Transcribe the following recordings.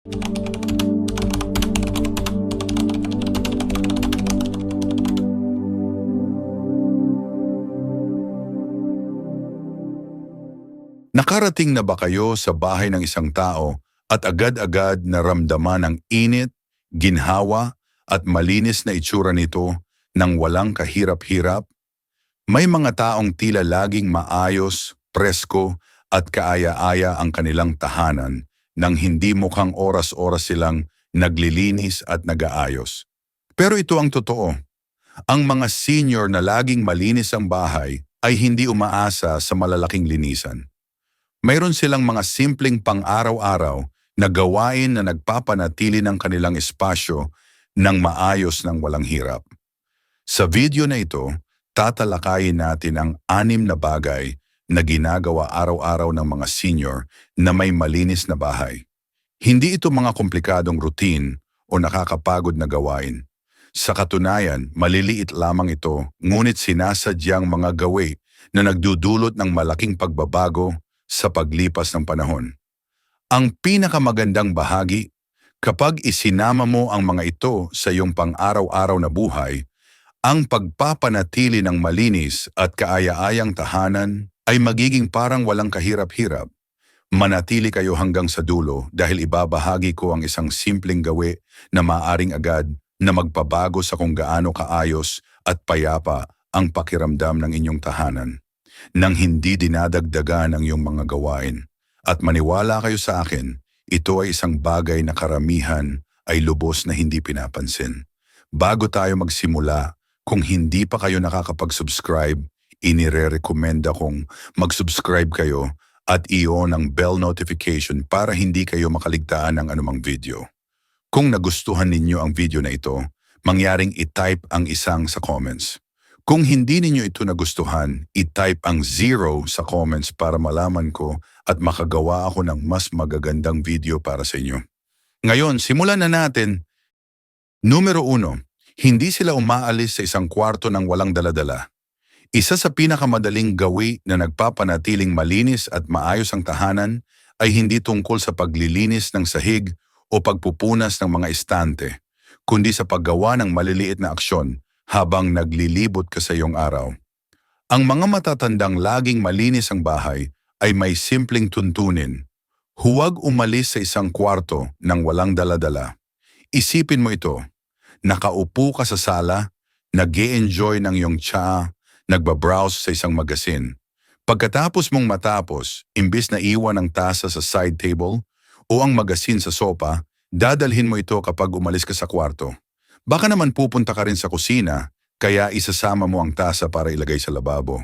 Nakarating na ba kayo sa bahay ng isang tao at agad-agad naramdaman ang init, ginhawa at malinis na itsura nito nang walang kahirap-hirap? May mga taong tila laging maayos, presko at kaaya-aya ang kanilang tahanan nang hindi mukhang oras-oras silang naglilinis at nagaayos. Pero ito ang totoo. Ang mga senior na laging malinis ang bahay ay hindi umaasa sa malalaking linisan. Mayroon silang mga simpleng pang-araw-araw na gawain na nagpapanatili ng kanilang espasyo ng maayos ng walang hirap. Sa video na ito, tatalakayin natin ang anim na bagay na ginagawa araw-araw ng mga senior na may malinis na bahay. Hindi ito mga komplikadong routine o nakakapagod na gawain. Sa katunayan, maliliit lamang ito, ngunit sinasadyang mga gawi na nagdudulot ng malaking pagbabago sa paglipas ng panahon. Ang pinakamagandang bahagi, kapag isinama mo ang mga ito sa iyong pang-araw-araw na buhay, ang pagpapanatili ng malinis at kaaya-ayang tahanan ay magiging parang walang kahirap-hirap. Manatili kayo hanggang sa dulo dahil ibabahagi ko ang isang simpleng gawi na maaring agad na magpabago sa kung gaano kaayos at payapa ang pakiramdam ng inyong tahanan nang hindi dinadagdagan ang iyong mga gawain. At maniwala kayo sa akin, ito ay isang bagay na karamihan ay lubos na hindi pinapansin. Bago tayo magsimula, kung hindi pa kayo nakakapag-subscribe, inire-recommenda kong mag-subscribe kayo at i-on ang bell notification para hindi kayo makaligtaan ng anumang video. Kung nagustuhan ninyo ang video na ito, mangyaring i-type ang isang sa comments. Kung hindi ninyo ito nagustuhan, i-type ang zero sa comments para malaman ko at makagawa ako ng mas magagandang video para sa inyo. Ngayon, simulan na natin. Numero uno, hindi sila umaalis sa isang kwarto ng walang daladala. Isa sa pinakamadaling gawi na nagpapanatiling malinis at maayos ang tahanan ay hindi tungkol sa paglilinis ng sahig o pagpupunas ng mga estante, kundi sa paggawa ng maliliit na aksyon habang naglilibot ka sa iyong araw. Ang mga matatandang laging malinis ang bahay ay may simpleng tuntunin. Huwag umalis sa isang kwarto nang walang daladala. Isipin mo ito, nakaupo ka sa sala, nag enjoy ng iyong tsaa, nagbabrowse sa isang magasin. Pagkatapos mong matapos, imbis na iwan ang tasa sa side table o ang magasin sa sopa, dadalhin mo ito kapag umalis ka sa kwarto. Baka naman pupunta ka rin sa kusina, kaya isasama mo ang tasa para ilagay sa lababo.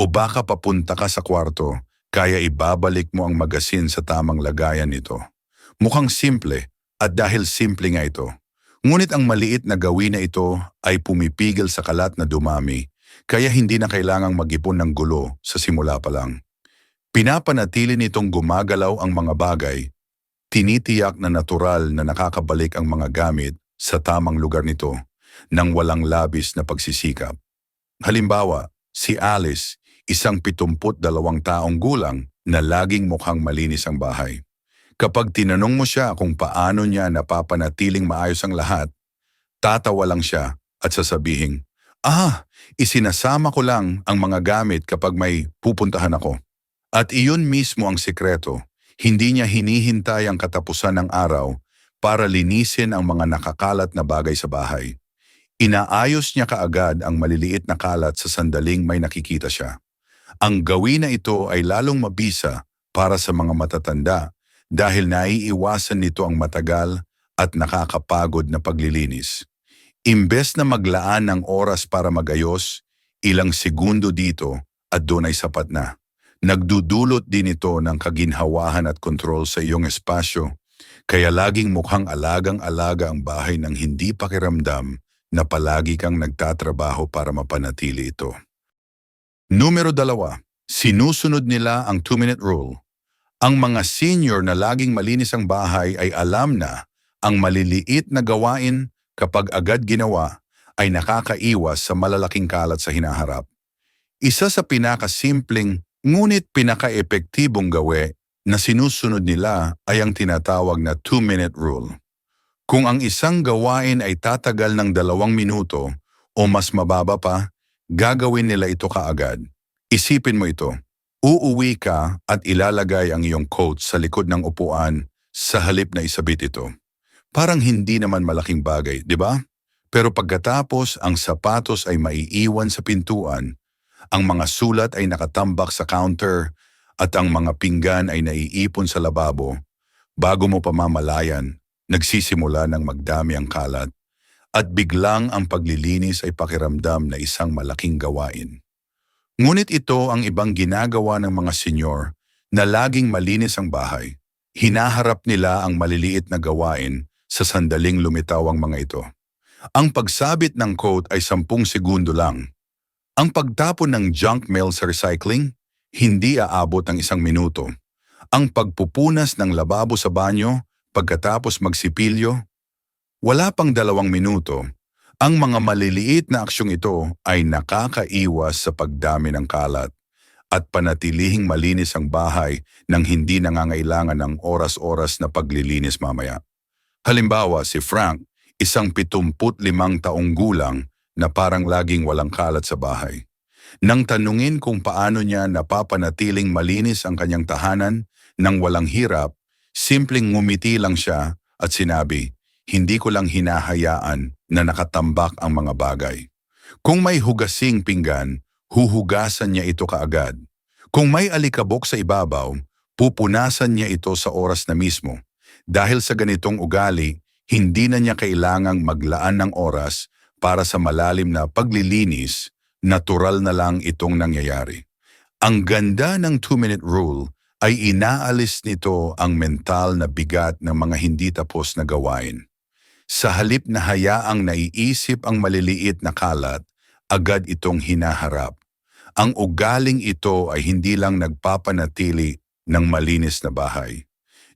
O baka papunta ka sa kwarto, kaya ibabalik mo ang magasin sa tamang lagayan nito. Mukhang simple, at dahil simple nga ito. Ngunit ang maliit na gawin na ito ay pumipigil sa kalat na dumami, kaya hindi na kailangang mag-ipon ng gulo sa simula pa lang. Pinapanatili nitong gumagalaw ang mga bagay, tinitiyak na natural na nakakabalik ang mga gamit sa tamang lugar nito nang walang labis na pagsisikap. Halimbawa, si Alice, isang pitumput dalawang taong gulang na laging mukhang malinis ang bahay. Kapag tinanong mo siya kung paano niya napapanatiling maayos ang lahat, tatawa lang siya at sasabihin, Ah, isinasama ko lang ang mga gamit kapag may pupuntahan ako. At iyon mismo ang sikreto. Hindi niya hinihintay ang katapusan ng araw para linisin ang mga nakakalat na bagay sa bahay. Inaayos niya kaagad ang maliliit na kalat sa sandaling may nakikita siya. Ang gawin na ito ay lalong mabisa para sa mga matatanda dahil naiiwasan nito ang matagal at nakakapagod na paglilinis. Imbes na maglaan ng oras para magayos, ilang segundo dito at doon ay sapat na. Nagdudulot din ito ng kaginhawahan at kontrol sa iyong espasyo, kaya laging mukhang alagang-alaga ang bahay ng hindi pakiramdam na palagi kang nagtatrabaho para mapanatili ito. Numero dalawa, sinusunod nila ang two-minute rule. Ang mga senior na laging malinis ang bahay ay alam na ang maliliit na gawain kapag agad ginawa ay nakakaiwas sa malalaking kalat sa hinaharap. Isa sa pinakasimpleng ngunit pinaka-epektibong gawe na sinusunod nila ay ang tinatawag na two-minute rule. Kung ang isang gawain ay tatagal ng dalawang minuto o mas mababa pa, gagawin nila ito kaagad. Isipin mo ito. Uuwi ka at ilalagay ang iyong coat sa likod ng upuan sa halip na isabit ito. Parang hindi naman malaking bagay, di ba? Pero pagkatapos ang sapatos ay maiiwan sa pintuan, ang mga sulat ay nakatambak sa counter at ang mga pinggan ay naiipon sa lababo, bago mo pa mamalayan, nagsisimula ng magdami ang kalat at biglang ang paglilinis ay pakiramdam na isang malaking gawain. Ngunit ito ang ibang ginagawa ng mga senyor na laging malinis ang bahay. Hinaharap nila ang maliliit na gawain sa sandaling lumitaw ang mga ito. Ang pagsabit ng coat ay sampung segundo lang. Ang pagtapon ng junk mail sa recycling, hindi aabot ng isang minuto. Ang pagpupunas ng lababo sa banyo pagkatapos magsipilyo, wala pang dalawang minuto. Ang mga maliliit na aksyong ito ay nakakaiwas sa pagdami ng kalat at panatilihing malinis ang bahay nang hindi nangangailangan ng oras-oras na paglilinis mamaya. Halimbawa, si Frank, isang 75 taong gulang na parang laging walang kalat sa bahay. Nang tanungin kung paano niya napapanatiling malinis ang kanyang tahanan nang walang hirap, simpleng ngumiti lang siya at sinabi, hindi ko lang hinahayaan na nakatambak ang mga bagay. Kung may hugasing pinggan, huhugasan niya ito kaagad. Kung may alikabok sa ibabaw, pupunasan niya ito sa oras na mismo. Dahil sa ganitong ugali, hindi na niya kailangang maglaan ng oras para sa malalim na paglilinis, natural na lang itong nangyayari. Ang ganda ng two-minute rule ay inaalis nito ang mental na bigat ng mga hindi tapos na gawain. Sa halip na hayaang naiisip ang maliliit na kalat, agad itong hinaharap. Ang ugaling ito ay hindi lang nagpapanatili ng malinis na bahay.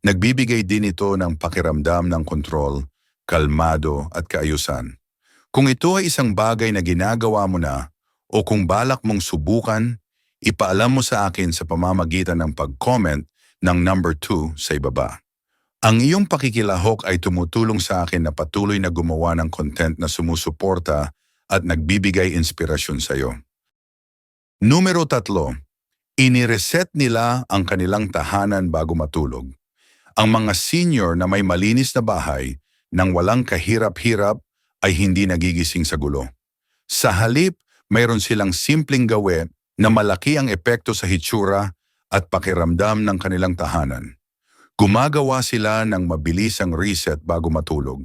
Nagbibigay din ito ng pakiramdam ng kontrol, kalmado at kaayusan. Kung ito ay isang bagay na ginagawa mo na o kung balak mong subukan, ipaalam mo sa akin sa pamamagitan ng pag-comment ng number 2 sa ibaba. Ang iyong pakikilahok ay tumutulong sa akin na patuloy na gumawa ng content na sumusuporta at nagbibigay inspirasyon sa iyo. Numero tatlo, inireset nila ang kanilang tahanan bago matulog. Ang mga senior na may malinis na bahay nang walang kahirap-hirap ay hindi nagigising sa gulo. Sa halip, mayroon silang simpleng gawin na malaki ang epekto sa hitsura at pakiramdam ng kanilang tahanan. Gumagawa sila ng mabilisang reset bago matulog.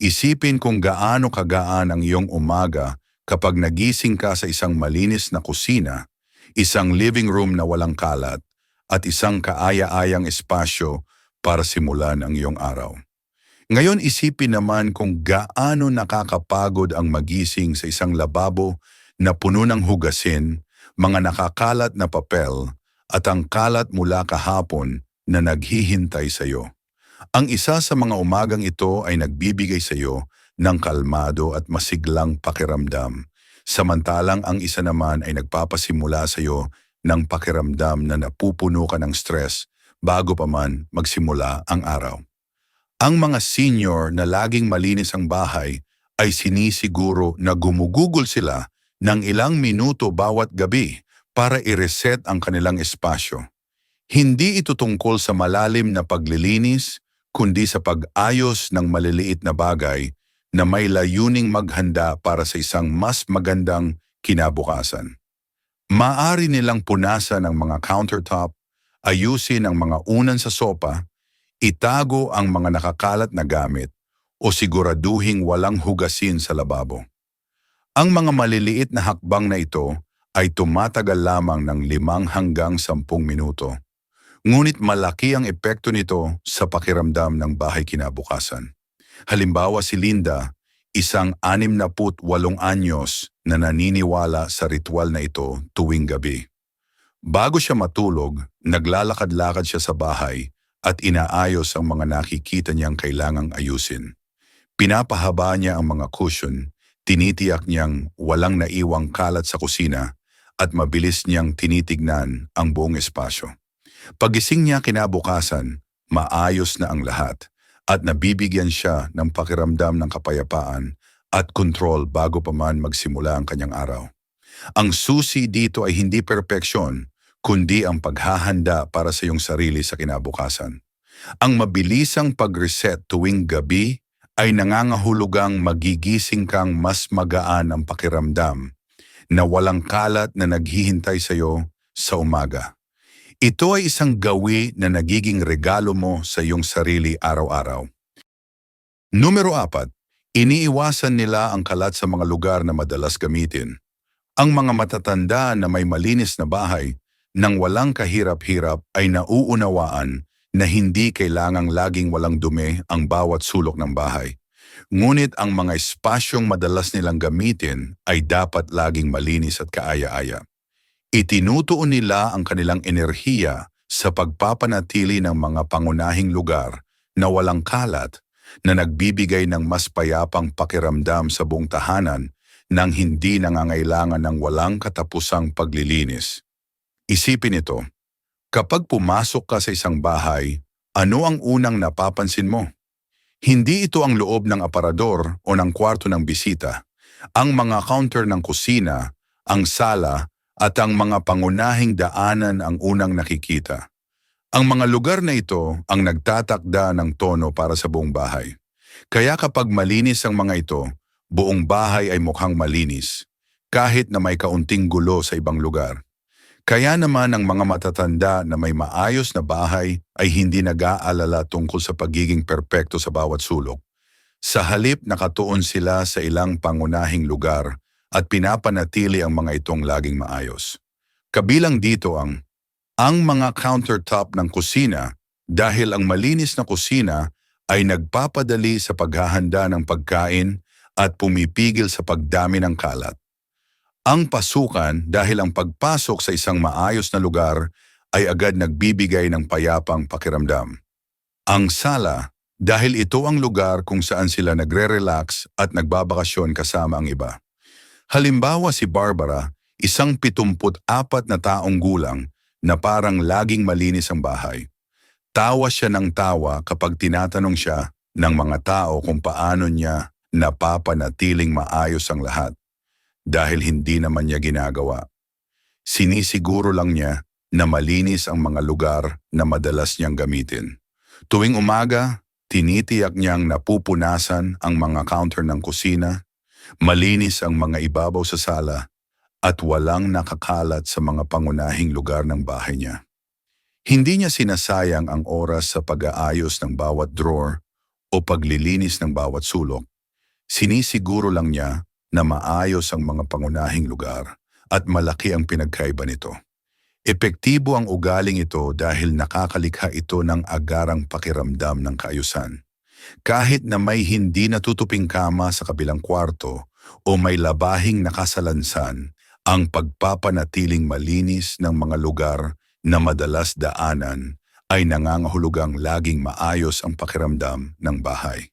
Isipin kung gaano kagaan ang iyong umaga kapag nagising ka sa isang malinis na kusina, isang living room na walang kalat, at isang kaaya-ayang espasyo para simulan ang iyong araw. Ngayon isipin naman kung gaano nakakapagod ang magising sa isang lababo na puno ng hugasin, mga nakakalat na papel, at ang kalat mula kahapon na naghihintay sa iyo. Ang isa sa mga umagang ito ay nagbibigay sa iyo ng kalmado at masiglang pakiramdam, samantalang ang isa naman ay nagpapasimula sa iyo ng pakiramdam na napupuno ka ng stress bago pa man magsimula ang araw. Ang mga senior na laging malinis ang bahay ay sinisiguro na gumugugol sila ng ilang minuto bawat gabi para i-reset ang kanilang espasyo. Hindi ito tungkol sa malalim na paglilinis, kundi sa pag-ayos ng maliliit na bagay na may layuning maghanda para sa isang mas magandang kinabukasan. Maari nilang punasan ang mga countertop, ayusin ang mga unan sa sopa, itago ang mga nakakalat na gamit, o siguraduhing walang hugasin sa lababo. Ang mga maliliit na hakbang na ito ay tumatagal lamang ng limang hanggang sampung minuto. Ngunit malaki ang epekto nito sa pakiramdam ng bahay kinabukasan. Halimbawa si Linda, isang anim na put walong anyos na naniniwala sa ritual na ito tuwing gabi. Bago siya matulog, naglalakad-lakad siya sa bahay at inaayos ang mga nakikita niyang kailangang ayusin. Pinapahaba niya ang mga cushion, tinitiyak niyang walang naiwang kalat sa kusina at mabilis niyang tinitignan ang buong espasyo. Pagising niya kinabukasan, maayos na ang lahat at nabibigyan siya ng pakiramdam ng kapayapaan at kontrol bago pa man magsimula ang kanyang araw. Ang susi dito ay hindi perpeksyon, kundi ang paghahanda para sa iyong sarili sa kinabukasan. Ang mabilisang pag-reset tuwing gabi ay nangangahulugang magigising kang mas magaan ang pakiramdam na walang kalat na naghihintay sa iyo sa umaga. Ito ay isang gawi na nagiging regalo mo sa iyong sarili araw-araw. Numero apat, iniiwasan nila ang kalat sa mga lugar na madalas gamitin. Ang mga matatanda na may malinis na bahay nang walang kahirap-hirap ay nauunawaan na hindi kailangang laging walang dumi ang bawat sulok ng bahay. Ngunit ang mga espasyong madalas nilang gamitin ay dapat laging malinis at kaaya-aya. Itinutuon nila ang kanilang enerhiya sa pagpapanatili ng mga pangunahing lugar na walang kalat na nagbibigay ng mas payapang pakiramdam sa buong tahanan nang hindi nangangailangan ng walang katapusang paglilinis. Isipin ito, kapag pumasok ka sa isang bahay, ano ang unang napapansin mo? Hindi ito ang loob ng aparador o ng kwarto ng bisita. Ang mga counter ng kusina, ang sala, at ang mga pangunahing daanan ang unang nakikita. Ang mga lugar na ito ang nagtatakda ng tono para sa buong bahay. Kaya kapag malinis ang mga ito, buong bahay ay mukhang malinis, kahit na may kaunting gulo sa ibang lugar. Kaya naman ang mga matatanda na may maayos na bahay ay hindi nag-aalala tungkol sa pagiging perpekto sa bawat sulok. Sa halip nakatuon sila sa ilang pangunahing lugar at pinapanatili ang mga itong laging maayos. Kabilang dito ang ang mga countertop ng kusina dahil ang malinis na kusina ay nagpapadali sa paghahanda ng pagkain at pumipigil sa pagdami ng kalat. Ang pasukan dahil ang pagpasok sa isang maayos na lugar ay agad nagbibigay ng payapang pakiramdam. Ang sala dahil ito ang lugar kung saan sila nagre-relax at nagbabakasyon kasama ang iba. Halimbawa si Barbara, isang 74 na taong gulang na parang laging malinis ang bahay. Tawa siya ng tawa kapag tinatanong siya ng mga tao kung paano niya napapanatiling maayos ang lahat dahil hindi naman niya ginagawa. Sinisiguro lang niya na malinis ang mga lugar na madalas niyang gamitin. Tuwing umaga, tinitiyak niyang napupunasan ang mga counter ng kusina, malinis ang mga ibabaw sa sala, at walang nakakalat sa mga pangunahing lugar ng bahay niya. Hindi niya sinasayang ang oras sa pag-aayos ng bawat drawer o paglilinis ng bawat sulok. Sinisiguro lang niya na maayos ang mga pangunahing lugar at malaki ang pinagkaiba nito. Epektibo ang ugaling ito dahil nakakalikha ito ng agarang pakiramdam ng kaayusan. Kahit na may hindi natutuping kama sa kabilang kwarto o may labahing nakasalansan, ang pagpapanatiling malinis ng mga lugar na madalas daanan ay nangangahulugang laging maayos ang pakiramdam ng bahay.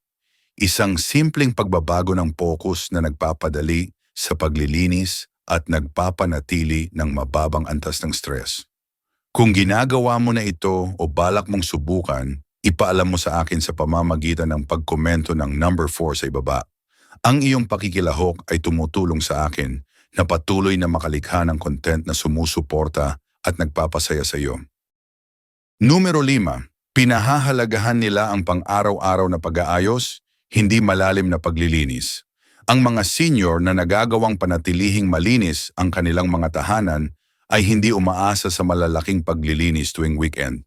Isang simpleng pagbabago ng pokus na nagpapadali sa paglilinis at nagpapanatili ng mababang antas ng stress. Kung ginagawa mo na ito o balak mong subukan, ipaalam mo sa akin sa pamamagitan ng pagkomento ng number 4 sa ibaba. Ang iyong pakikilahok ay tumutulong sa akin na patuloy na makalikha ng content na sumusuporta at nagpapasaya sa iyo. Numero 5. Pinahahalagahan nila ang pang-araw-araw na pag-aayos, hindi malalim na paglilinis. Ang mga senior na nagagawang panatilihing malinis ang kanilang mga tahanan ay hindi umaasa sa malalaking paglilinis tuwing weekend.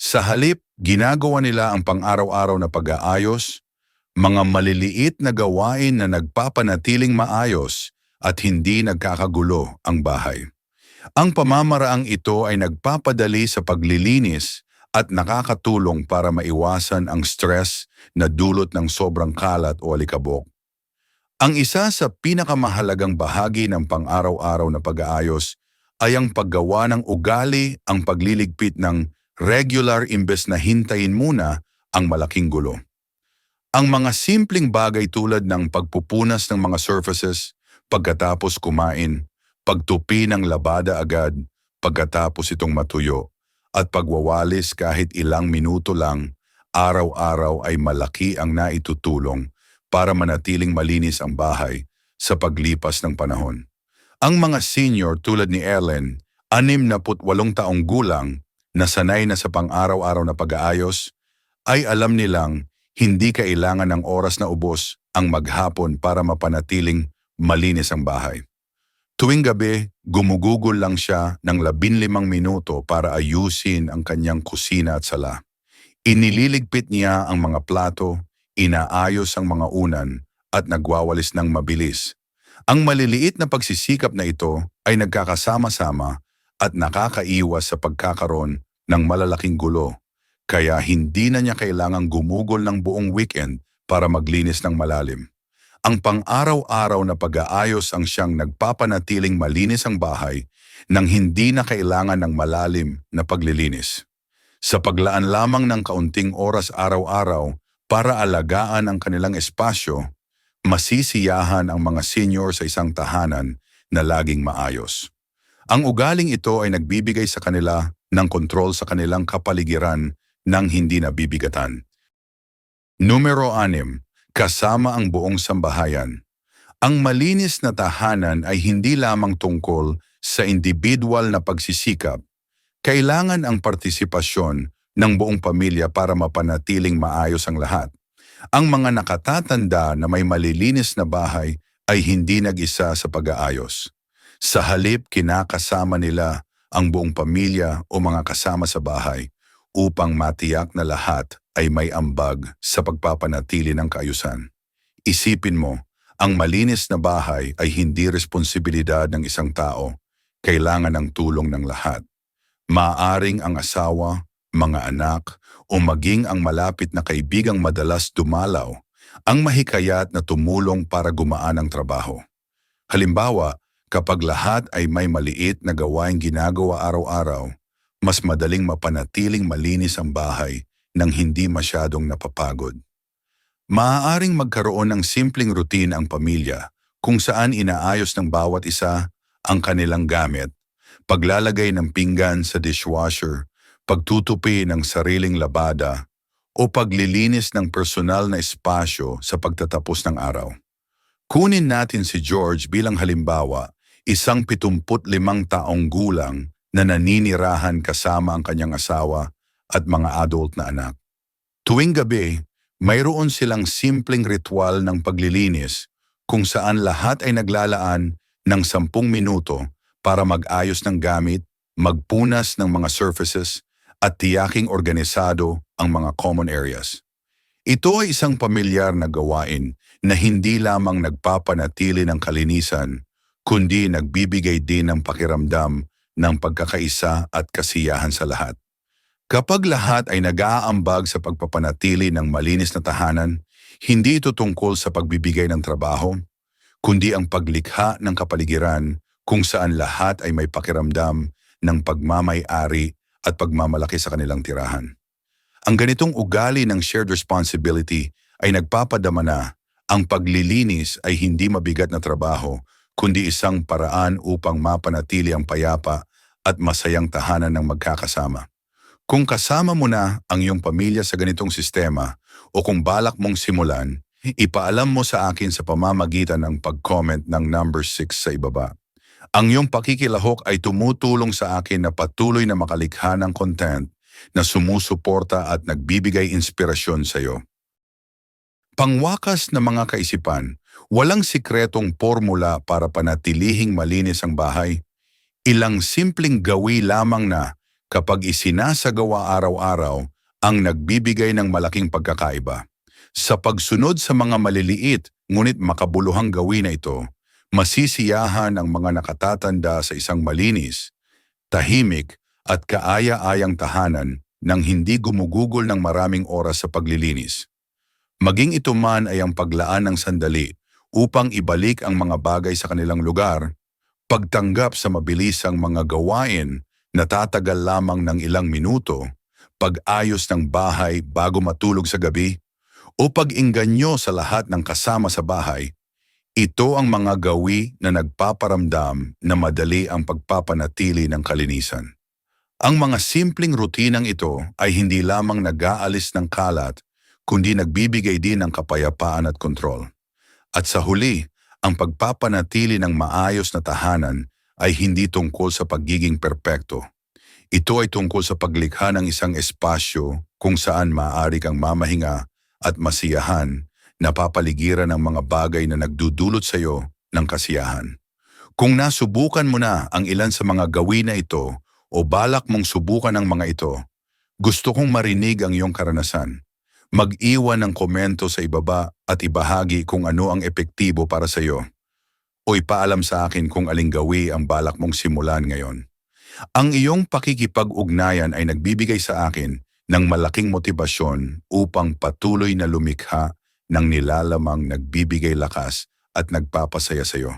Sa halip, ginagawa nila ang pang-araw-araw na pag-aayos, mga maliliit na gawain na nagpapanatiling maayos at hindi nagkakagulo ang bahay. Ang pamamaraang ito ay nagpapadali sa paglilinis at nakakatulong para maiwasan ang stress na dulot ng sobrang kalat o alikabok. Ang isa sa pinakamahalagang bahagi ng pang-araw-araw na pag-aayos ay ang paggawa ng ugali ang pagliligpit ng regular imbes na hintayin muna ang malaking gulo. Ang mga simpleng bagay tulad ng pagpupunas ng mga surfaces, pagkatapos kumain, pagtupi ng labada agad, pagkatapos itong matuyo, at pagwawalis kahit ilang minuto lang, araw-araw ay malaki ang naitutulong para manatiling malinis ang bahay sa paglipas ng panahon. Ang mga senior tulad ni Ellen, anim na putwalong taong gulang na sanay na sa pang-araw-araw na pag-aayos, ay alam nilang hindi kailangan ng oras na ubos ang maghapon para mapanatiling malinis ang bahay. Tuwing gabi, gumugugol lang siya ng labinlimang minuto para ayusin ang kanyang kusina at sala. Inililigpit niya ang mga plato, inaayos ang mga unan, at nagwawalis ng mabilis. Ang maliliit na pagsisikap na ito ay nagkakasama-sama at nakakaiwas sa pagkakaroon ng malalaking gulo. Kaya hindi na niya kailangang gumugol ng buong weekend para maglinis ng malalim. Ang pang-araw-araw na pag-aayos ang siyang nagpapanatiling malinis ang bahay nang hindi na kailangan ng malalim na paglilinis. Sa paglaan lamang ng kaunting oras araw-araw para alagaan ang kanilang espasyo, masisiyahan ang mga senior sa isang tahanan na laging maayos. Ang ugaling ito ay nagbibigay sa kanila ng kontrol sa kanilang kapaligiran nang hindi nabibigatan. Numero 6 kasama ang buong sambahayan. Ang malinis na tahanan ay hindi lamang tungkol sa individual na pagsisikap. Kailangan ang partisipasyon ng buong pamilya para mapanatiling maayos ang lahat. Ang mga nakatatanda na may malilinis na bahay ay hindi nag-isa sa pag-aayos. Sa halip, kinakasama nila ang buong pamilya o mga kasama sa bahay upang matiyak na lahat ay may ambag sa pagpapanatili ng kaayusan. Isipin mo, ang malinis na bahay ay hindi responsibilidad ng isang tao, kailangan ng tulong ng lahat. Maaring ang asawa, mga anak, o maging ang malapit na kaibigang madalas dumalaw, ang mahikayat na tumulong para gumaan ang trabaho. Halimbawa, kapag lahat ay may maliit na gawaing ginagawa araw-araw, mas madaling mapanatiling malinis ang bahay nang hindi masyadong napapagod. Maaaring magkaroon ng simpleng routine ang pamilya kung saan inaayos ng bawat isa ang kanilang gamit, paglalagay ng pinggan sa dishwasher, pagtutupi ng sariling labada, o paglilinis ng personal na espasyo sa pagtatapos ng araw. Kunin natin si George bilang halimbawa, isang 75 taong gulang na naninirahan kasama ang kanyang asawa at mga adult na anak. Tuwing gabi, mayroon silang simpleng ritual ng paglilinis kung saan lahat ay naglalaan ng sampung minuto para mag-ayos ng gamit, magpunas ng mga surfaces, at tiyaking organisado ang mga common areas. Ito ay isang pamilyar na gawain na hindi lamang nagpapanatili ng kalinisan, kundi nagbibigay din ng pakiramdam ng pagkakaisa at kasiyahan sa lahat. Kapag lahat ay nag-aambag sa pagpapanatili ng malinis na tahanan, hindi ito tungkol sa pagbibigay ng trabaho, kundi ang paglikha ng kapaligiran kung saan lahat ay may pakiramdam ng pagmamay-ari at pagmamalaki sa kanilang tirahan. Ang ganitong ugali ng shared responsibility ay nagpapadama na ang paglilinis ay hindi mabigat na trabaho kundi isang paraan upang mapanatili ang payapa at masayang tahanan ng magkakasama. Kung kasama mo na ang iyong pamilya sa ganitong sistema o kung balak mong simulan, ipaalam mo sa akin sa pamamagitan ng pag-comment ng number 6 sa ibaba. Ang iyong pakikilahok ay tumutulong sa akin na patuloy na makalikha ng content na sumusuporta at nagbibigay inspirasyon sa iyo. Pangwakas na mga kaisipan, walang sikretong formula para panatilihing malinis ang bahay. Ilang simpleng gawi lamang na kapag isinasagawa araw-araw ang nagbibigay ng malaking pagkakaiba. Sa pagsunod sa mga maliliit ngunit makabuluhang gawin na ito, masisiyahan ang mga nakatatanda sa isang malinis, tahimik at kaaya-ayang tahanan nang hindi gumugugol ng maraming oras sa paglilinis. Maging ito man ay ang paglaan ng sandali upang ibalik ang mga bagay sa kanilang lugar, pagtanggap sa mabilisang mga gawain na tatagal lamang ng ilang minuto, pag-ayos ng bahay bago matulog sa gabi, o pag-inganyo sa lahat ng kasama sa bahay, ito ang mga gawi na nagpaparamdam na madali ang pagpapanatili ng kalinisan. Ang mga simpleng rutinang ito ay hindi lamang nag-aalis ng kalat, kundi nagbibigay din ng kapayapaan at kontrol. At sa huli, ang pagpapanatili ng maayos na tahanan ay hindi tungkol sa pagiging perpekto. Ito ay tungkol sa paglikha ng isang espasyo kung saan maaari kang mamahinga at masiyahan, napapaligiran ng mga bagay na nagdudulot sa iyo ng kasiyahan. Kung nasubukan mo na ang ilan sa mga gawin na ito o balak mong subukan ang mga ito, gusto kong marinig ang iyong karanasan. Mag-iwan ng komento sa ibaba at ibahagi kung ano ang epektibo para sa iyo. O ipaalam sa akin kung aling gawi ang balak mong simulan ngayon. Ang iyong pakikipag-ugnayan ay nagbibigay sa akin ng malaking motibasyon upang patuloy na lumikha ng nilalamang nagbibigay lakas at nagpapasaya sa iyo.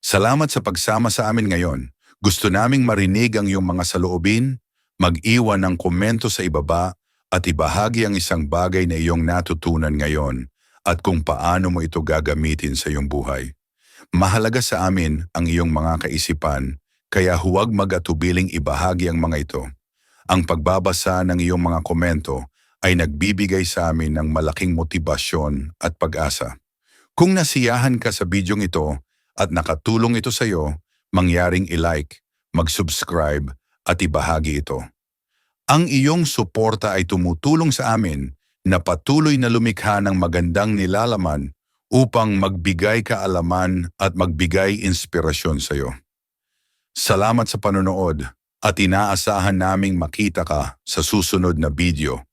Salamat sa pagsama sa amin ngayon. Gusto naming marinig ang iyong mga saloobin, mag-iwan ng komento sa ibaba at ibahagi ang isang bagay na iyong natutunan ngayon at kung paano mo ito gagamitin sa iyong buhay. Mahalaga sa amin ang iyong mga kaisipan, kaya huwag mag-atubiling ibahagi ang mga ito. Ang pagbabasa ng iyong mga komento ay nagbibigay sa amin ng malaking motibasyon at pag-asa. Kung nasiyahan ka sa bidyong ito at nakatulong ito sa iyo, mangyaring i-like, mag-subscribe at ibahagi ito. Ang iyong suporta ay tumutulong sa amin na patuloy na lumikha ng magandang nilalaman upang magbigay kaalaman at magbigay inspirasyon sa iyo. Salamat sa panonood at inaasahan naming makita ka sa susunod na video.